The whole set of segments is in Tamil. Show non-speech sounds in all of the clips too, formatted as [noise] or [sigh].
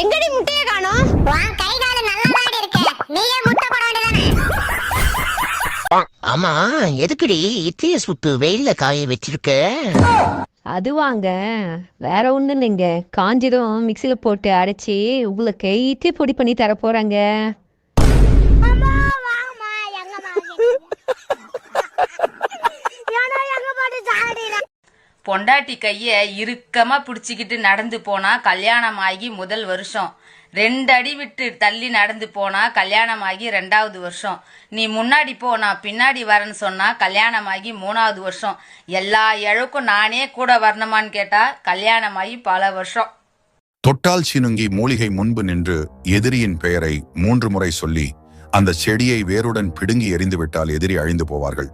எங்கடி முட்டைய காணோம்? உன் கை கால நல்ல இருக்கு. நீயே முட்டை போட வேண்டியதானே? ஆமா எதுக்குடி இட்லிய சுட்டு வெயில்ல காய வச்சிருக்க? அது வாங்க வேற ஒன்றும் இல்லைங்க. காஞ்சதும் மிக்சியில் போட்டு அரைச்சி உங்களுக்கு இட்லி பொடி பண்ணி தர போறாங்க அம்மா வாமா எங்கம்மா ஏன்னா எங்க போட்டு சாடிற பொண்டாட்டி கைய இறுக்கமா பிடிச்சிக்கிட்டு நடந்து போனா கல்யாணம் ஆகி முதல் வருஷம். ரெண்டு அடி விட்டு தள்ளி நடந்து போனா கல்யாணம் ஆகி ரெண்டாவது வருஷம். நீ முன்னாடி போ நான் பின்னாடி வரேன்னு சொன்னா கல்யாணம் ஆகி மூணாவது வருஷம். எல்லா இழக்கும் நானே கூட வரணுமான்னு கேட்டா கல்யாணம் ஆகி பல வருஷம். தொட்டால் சினுங்கி மூலிகை முன்பு நின்று எதிரியின் பெயரை மூன்று முறை சொல்லி அந்த செடியை வேருடன் பிடுங்கி எறிந்துவிட்டால் எதிரி அழிந்து போவார்கள்.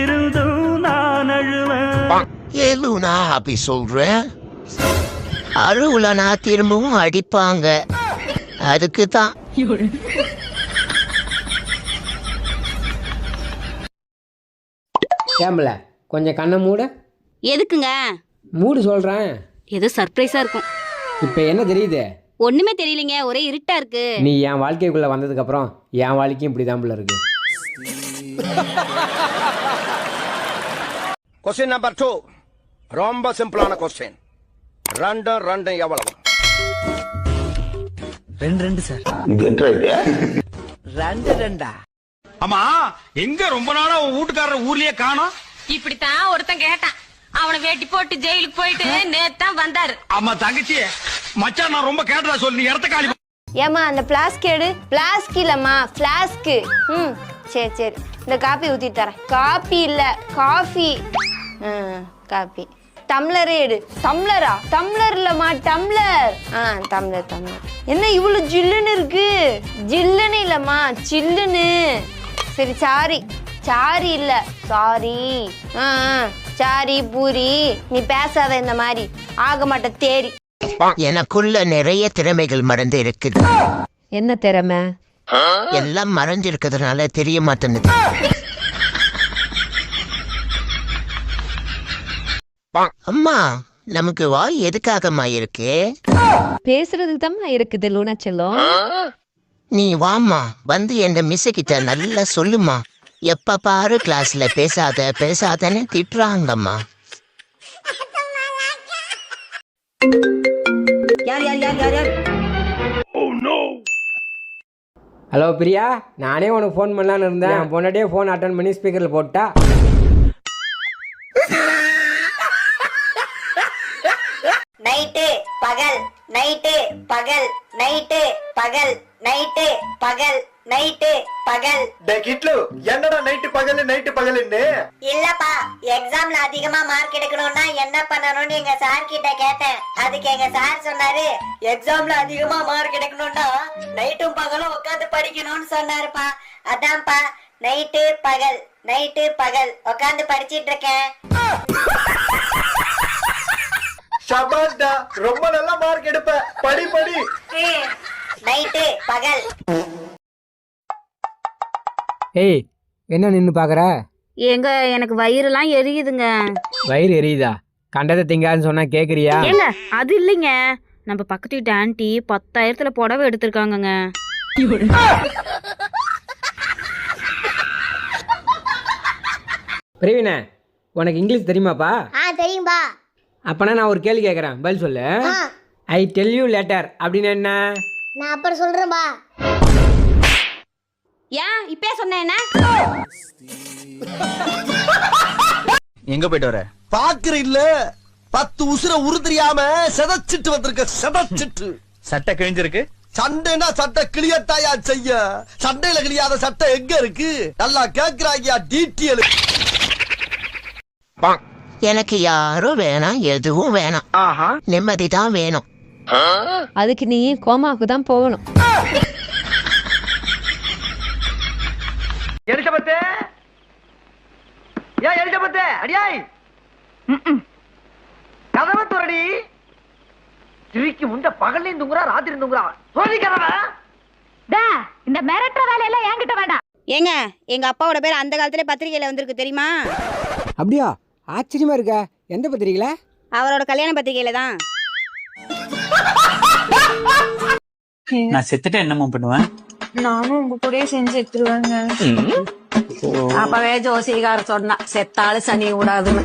இருந்தும் நான் அழுவேன். ஏலுனா அப்படி சொல்ற? அருவுலனா திரும்பவும் அடிப்பாங்க. அதுக்கு தான் ஏம்பல கொஞ்சம் கண்ணை மூடு. எதுக்குங்க? மூடு சொல்கிறேன் ஏதோ சர்ப்ரைஸா இருக்கும். இப்போ என்ன தெரியுது? ஒண்ணுமே தெரியலங்க ஒரே இருட்டா இருக்கு. நீ என் வாழ்க்கைக்குள்ளே வந்ததுக்கப்புறம் என் வாழ்க்கையும் இப்படி தான் இருக்கு. கொஸ்டின் நம்பர் டூ ரொம்ப சிம்பிளான கொஸ்டின் ரெண்டும் ரெண்டும் எவ்வளவு? ஆமா எங்க ரொம்ப நாளா உன் வீட்டுக்காரர் ஊர்லயே காணோம்? இப்படித்தான் ஒருத்தன் கேட்டான். அவனை வேட்டி போட்டு ஜெயிலுக்கு போயிட்டு நேத்தான் வந்தாரு. ஆமா தங்கச்சி மச்சான் நான் ரொம்ப கேட்டதா சொல்லி. நீ இடத்த காலி ஏமா அந்த பிளாஸ்க் எடு. பிளாஸ்க் இல்லம்மா பிளாஸ்க்கு ம் சரி சரி. இந்த காப்பி ஊத்தி தரேன். காப்பி இல்ல காஃபி காப்பி. டம்ளரே எடு. டம்ளரா? டம்ளர் இல்லம்மா டம்ளர். ஆ டம்ளர் டம்ளர். என்ன இவ்வளவு ஜில்லுன்னு இருக்கு? ஜில்லுன்னு இல்லம்மா சில்லுன்னு சரி சாரி. சாரி இல்ல. சாரி. ஆ சாரி பூரி. நீ பேசாத இந்த மாதிரி. ஆக மாட்ட தேரி எனக்குள்ள நிறைய திறமைகள் மறந்து இருக்குது. என்ன திறமை? எல்லாம் மறைஞ்சிருக்கிறதுனால தெரிய மாட்டேங்குது. அம்மா நமக்கு வாய் எதுக்காகம்மா இருக்கு? பேசுறதுக்கு தான் இருக்குது லூனா செல்லம். நீ வாம்மா வந்து என் மிஸ் கிட்ட நல்லா சொல்லுமா எப்ப பாரு கிளாஸ்ல பேசாத பேசாதன்னு திட்டுறாங்கம்மா. ஹலோ பிரியா. நானே உனக்கு ஃபோன் பண்ணலான்னு இருந்தேன். என் பொண்டாட்டியே ஃபோன் அட்டன் பண்ணி ஸ்பீக்கரில் போட்டா. [laughs] நைட்டு பகல் நைட்டு பகல் நைட்டு பகல் நைட்டு பகல் நைட்டு பகல். கிட்லு என்னடா நைட்டு பகல் நைட்டு பகல்னு? இல்லப்பா எக்ஸாம்ல அதிகமா மார்க் எடுக்கணும்னா என்ன பண்ணணும்னு எங்க சார் கிட்ட கேட்டேன். அதுக்கு எங்க சார் சொன்னாரு எக்ஸாம்ல அதிகமா மார்க் எடுக்கணும்னா நைட்டும் பகலும் உட்காந்து படிக்கணும்னு சொன்னாருப்பா. அதான்ப்பா நைட்டு பகல் நைட்டு பகல் உட்காந்து படிச்சிட்டு இருக்கேன். ஷபாஷ்டா ரொம்ப நல்ல மார்க் எடுப்ப. படி படி. நைட்டு பகல். ஏய் என்ன நின்று பார்க்குற ஏங்க எனக்கு வயிறுலாம் எரியுதுங்க. வயிறு எரியுதா? கண்டதை திங்காதுன்னு சொன்னா கேட்குறியா ஏங்க அது இல்லைங்க. நம்ம பக்கத்து வீட்டு ஆண்டி பத்தாயிரத்துல புடவை எடுத்திருக்காங்கங்க. பிரவீனே உனக்கு இங்கிலீஷ் தெரியுமாப்பா? ஆ அப்பனா நான் ஒரு கேள்வி கேட்குறேன் பதில் சொல்லு. ஐ டெல் யூ லெட்டர் அப்படின்னு என்ன? நான் அப்புறம் சொல்றேன்பா ஏன்? இப்பே சொன்னேன்னா எங்க போயிட்டு வர? பாக்குற இல்ல. பத்து உசுர உருதெரியாம செதச்சிட்டு வந்திருக்க செதச்சிட்டு. சட்டை கிழிஞ்சிருக்கு. சண்டைனா சட்டை கிளியத்தாயா செய்ய? சண்டையில கிளியாத சட்டை எங்க இருக்கு? நல்லா கேக்குறாங்கயா டீட்டியல் எனக்கு யாரும் வேணாம் எதுவும் வேணாம். நிம்மதி தான் வேணும். அதுக்கு நீ கோமாவுக்கு தான் போகணும். எலிசபத்து ஏன் எலிசபத்து அடியாய்! கதவை துறடி. திருக்கி முண்ட பகல்லையும் தூங்குறா ராத்திரி தூங்குறா. சொல்லி கதவை. இந்த மிரட்டுற வேலையெல்லாம் என்கிட்ட வேண்டாம். ஏங்க எங்க அப்பாவோட பேர் அந்த காலத்துல பத்திரிகையில வந்திருக்கு தெரியுமா? அப்படியா? ஆச்சரியமா இருக்க? எந்த பத்திரிக்கையில அவரோட கல்யாண பத்திரிகையில தான். நான் செத்துட்டு என்னமோ பண்ணுவேன்? நானும் உங்க கூடயே செஞ்சு எடுத்துருவேங்க. அப்பவே ஜோசிகார சொன்னா செத்தாலும் சனி விடாதுன்னு